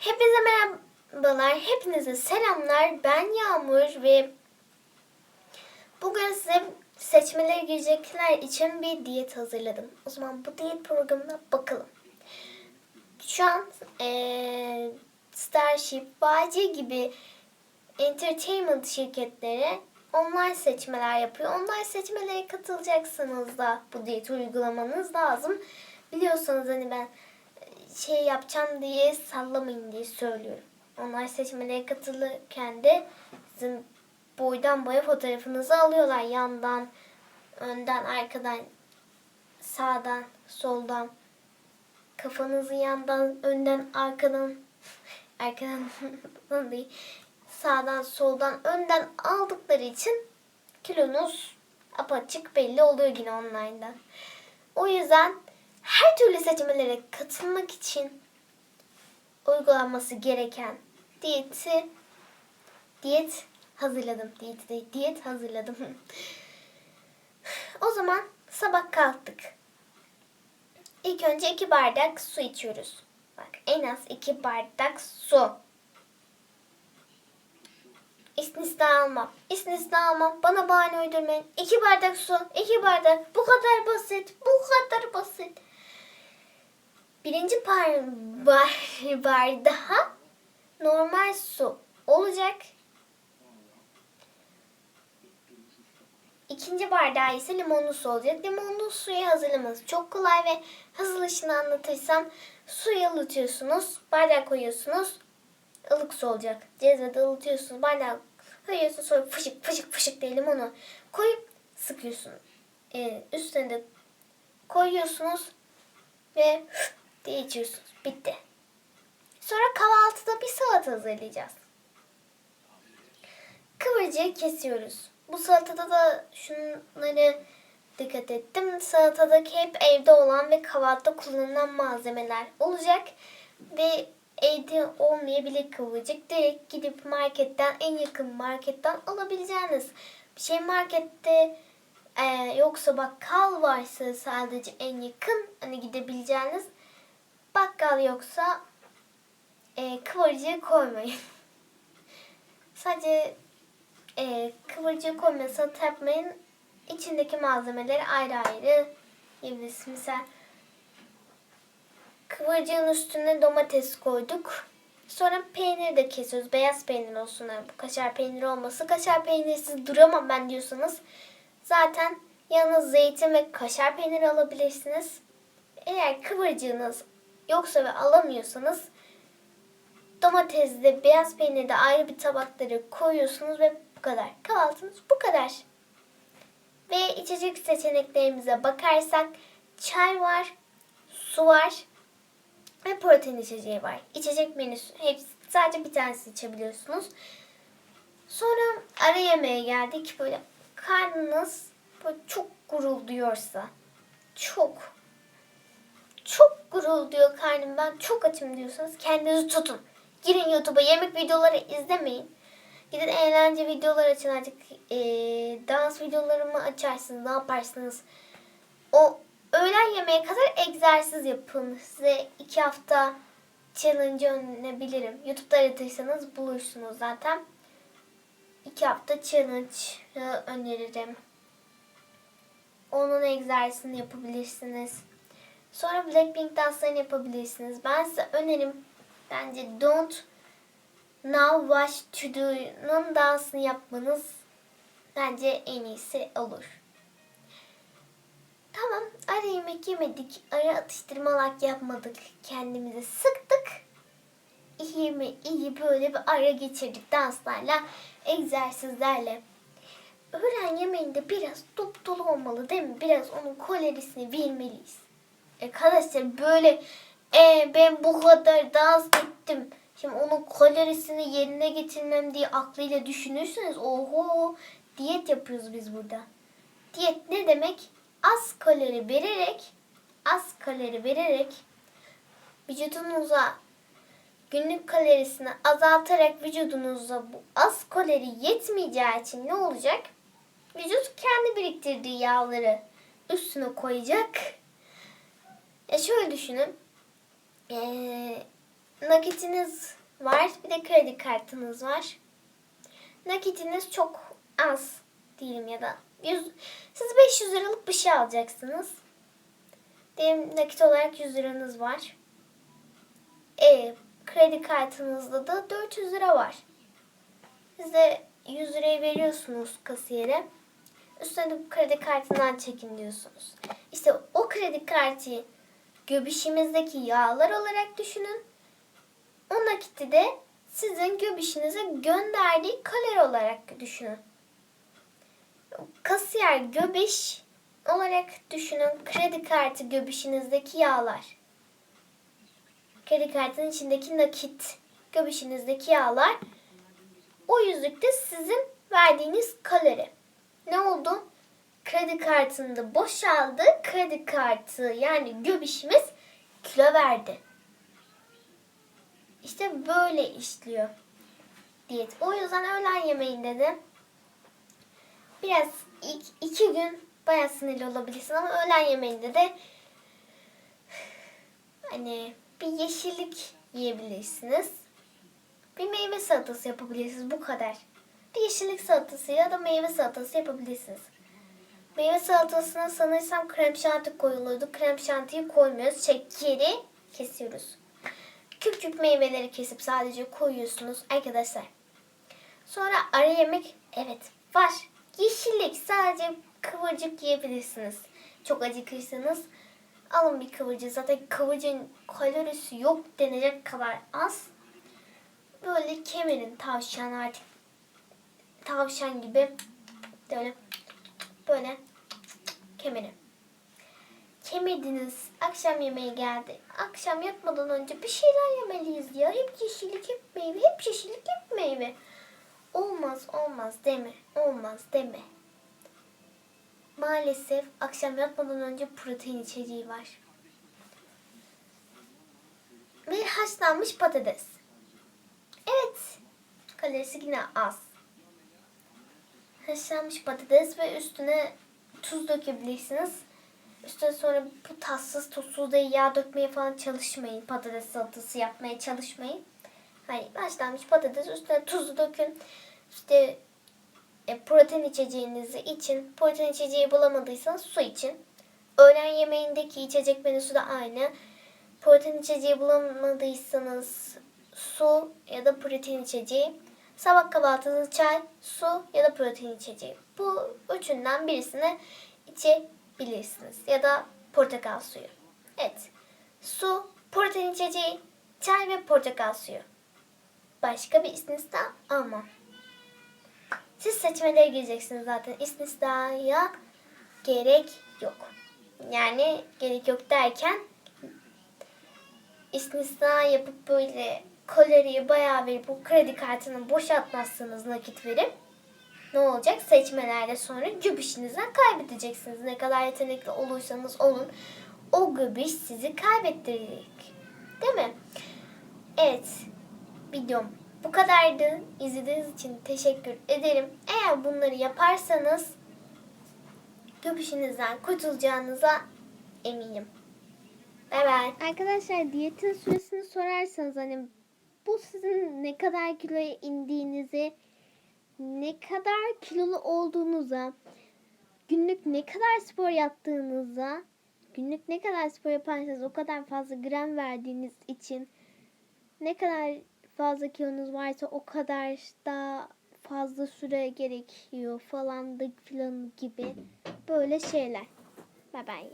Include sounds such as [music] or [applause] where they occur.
Hepinize merhabalar, hepinize selamlar. Ben Yağmur ve bugün size seçmelere girecekler için bir diyet hazırladım. O zaman bu diyet programına bakalım. Şu an eee Starship, Bağcı gibi entertainment şirketleri online seçmeler yapıyor. Online seçmelere katılacaksınız da bu diyeti uygulamanız lazım. Biliyorsanız hani ben şey yapacağım diye sallamayın diye söylüyorum. Online seçmelere katılırken de sizin boydan boya fotoğrafınızı alıyorlar. Yandan, önden, arkadan, sağdan, soldan. Kafanızı yandan, önden, arkadan, [laughs] arkadan [laughs] değil, sağdan, soldan, önden aldıkları için kilonuz apaçık belli oluyor yine online'da. O yüzden her türlü seçmelere katılmak için uygulanması gereken diyeti diyet hazırladım. Diyet değil, diyet hazırladım. [laughs] o zaman sabah kalktık. İlk önce iki bardak su içiyoruz. Bak en az iki bardak su. İstisna almam. İstisna almam. Bana bahane uydurmayın. İki bardak su. iki bardak. Bu kadar basit. Bu kadar basit. Birinci par bar bardağa normal su olacak. İkinci bardağı ise limonlu su olacak. Limonlu suyu hazırlaması çok kolay ve hazırlaşını anlatırsam suyu ılıtıyorsunuz, bardak koyuyorsunuz, ılık su olacak. Cezvede ılıtıyorsunuz, bardak koyuyorsunuz sonra fışık fışık fışık diye limonu koyup sıkıyorsunuz. Ee, üstüne de koyuyorsunuz ve diye içiyorsunuz. Bitti. Sonra kahvaltıda bir salata hazırlayacağız. Kıvırcığı kesiyoruz. Bu salatada da şunları dikkat ettim. Salatadaki hep evde olan ve kahvaltıda kullanılan malzemeler olacak. Ve evde olmayabilir kıvırcık. Direkt gidip marketten en yakın marketten alabileceğiniz bir şey markette e, yoksa bakkal varsa sadece en yakın hani gidebileceğiniz bakkal yoksa e, kıvırcığı koymayın. [laughs] sadece e, kıvırcığı koymayın, salata yapmayın. İçindeki malzemeleri ayrı ayrı yiyebilirsiniz. Mesela kıvırcığın üstüne domates koyduk. Sonra peynir de kesiyoruz. Beyaz peynir olsun. Yani bu kaşar peyniri olması. Kaşar peynirsiz duramam ben diyorsanız zaten yanına zeytin ve kaşar peyniri alabilirsiniz. Eğer kıvırcığınız yoksa ve alamıyorsanız domatesle beyaz peyniri de ayrı bir tabakları koyuyorsunuz ve bu kadar. Kahvaltınız bu kadar. Ve içecek seçeneklerimize bakarsak çay var, su var ve protein içeceği var. İçecek menüsü hepsi sadece bir tanesi içebiliyorsunuz. Sonra ara yemeğe geldik. Böyle karnınız böyle çok gurulduyorsa çok çok gurulduyor karnım ben çok açım diyorsanız kendinizi tutun. Girin YouTube'a yemek videoları izlemeyin. Gidin eğlence videoları açın artık e, dans videolarımı açarsınız ne yaparsınız. O öğlen yemeğe kadar egzersiz yapın. Size iki hafta challenge önebilirim. YouTube'da aratırsanız bulursunuz zaten. İki hafta challenge öneririm. Onun egzersizini yapabilirsiniz. Sonra Blackpink danslarını yapabilirsiniz. Ben size önerim bence Don't Now Watch To Do'nun dansını yapmanız bence en iyisi olur. Tamam ara yemek yemedik. Ara atıştırmalak yapmadık. Kendimizi sıktık. İyi mi iyi böyle bir ara geçirdik danslarla, egzersizlerle. Öğlen yemeğinde biraz dop dolu olmalı değil mi? Biraz onun kalorisini bilmeliyiz. Arkadaşlar böyle e, ben bu kadar dans ettim. Şimdi onun kalorisini yerine getirmem diye aklıyla düşünürseniz oho diyet yapıyoruz biz burada. Diyet ne demek? Az kalori vererek az kalori vererek vücudunuza günlük kalorisini azaltarak vücudunuza bu az kalori yetmeyeceği için ne olacak? Vücut kendi biriktirdiği yağları üstüne koyacak. E şöyle düşünün. Ee, nakitiniz var bir de kredi kartınız var. Nakitiniz çok az diyelim ya da 100, siz 500 liralık bir şey alacaksınız. Diyelim nakit olarak 100 liranız var. E, kredi kartınızda da 400 lira var. Siz de 100 lirayı veriyorsunuz kasiyere. Üstüne de kredi kartından çekin diyorsunuz. İşte o kredi kartı göbüşümüzdeki yağlar olarak düşünün. O nakiti de sizin göbüşünüze gönderdiği kalori olarak düşünün. Kasiyer göbeş olarak düşünün. Kredi kartı göbüşünüzdeki yağlar. Kredi kartının içindeki nakit göbüşünüzdeki yağlar. O yüzükte sizin verdiğiniz kalori. Ne oldu? Kredi kartında boşaldı. Kredi kartı yani göbüşümüz kilo verdi. İşte böyle işliyor diyet. O yüzden öğlen yemeğinde de biraz iki gün bayağı sinirli olabilirsin ama öğlen yemeğinde de hani bir yeşillik yiyebilirsiniz. Bir meyve salatası yapabilirsiniz bu kadar. Bir yeşillik salatası ya da meyve salatası yapabilirsiniz. Meyve salatasına sanırsam krem şanti koyuluyordu. Krem şantiyi koymuyoruz. Şekeri kesiyoruz. Küp küp meyveleri kesip sadece koyuyorsunuz arkadaşlar. Sonra ara yemek evet var. Yeşillik sadece kıvırcık yiyebilirsiniz. Çok acıkırsanız alın bir kıvırcık. Zaten kıvırcığın kalorisi yok denecek kadar az. Böyle kemirin tavşan artık tavşan gibi böyle böyle kemirin. Kemirdiniz. Akşam yemeği geldi. Akşam yatmadan önce bir şeyler yemeliyiz ya. Hep yeşillik, hep meyve, hep yeşillik, hep meyve. Olmaz, olmaz deme. Olmaz deme. Maalesef akşam yatmadan önce protein içeceği var. Ve haşlanmış patates. Evet. Kalorisi yine az. Haşlanmış patates ve üstüne tuz dökebilirsiniz. Üstüne sonra bu tatsız tuzsuz da yağ dökmeye falan çalışmayın. Patates salatası yapmaya çalışmayın. Hani haşlanmış patates üstüne tuzu dökün. İşte e, protein içeceğinizi için. Protein içeceği bulamadıysanız su için. Öğlen yemeğindeki içecek menüsü de aynı. Protein içeceği bulamadıysanız su ya da protein içeceği. Sabah kahvaltısı çay, su ya da protein içeceği. Bu üçünden birisini içebilirsiniz. Ya da portakal suyu. Evet. Su, protein içeceği, çay ve portakal suyu. Başka bir istisna almam. Siz seçmelere gireceksiniz zaten. İstisnaya gerek yok. Yani gerek yok derken istisna yapıp böyle kaloriyi bayağı verip bu kredi kartını boşaltmazsanız nakit verip ne olacak? Seçmelerde sonra göbüşünüzden kaybedeceksiniz. Ne kadar yetenekli olursanız olun o göbüş sizi kaybettirecek. Değil mi? Evet. Videom bu kadardı. İzlediğiniz için teşekkür ederim. Eğer bunları yaparsanız göbüşünüzden kurtulacağınıza eminim. Bay bay. Arkadaşlar diyetin süresini sorarsanız hani bu sizin ne kadar kiloya indiğinizi, ne kadar kilolu olduğunuza, günlük ne kadar spor yaptığınıza, günlük ne kadar spor yaparsanız o kadar fazla gram verdiğiniz için ne kadar fazla kilonuz varsa o kadar da fazla süre gerekiyor falan da filan gibi böyle şeyler. Bye bye.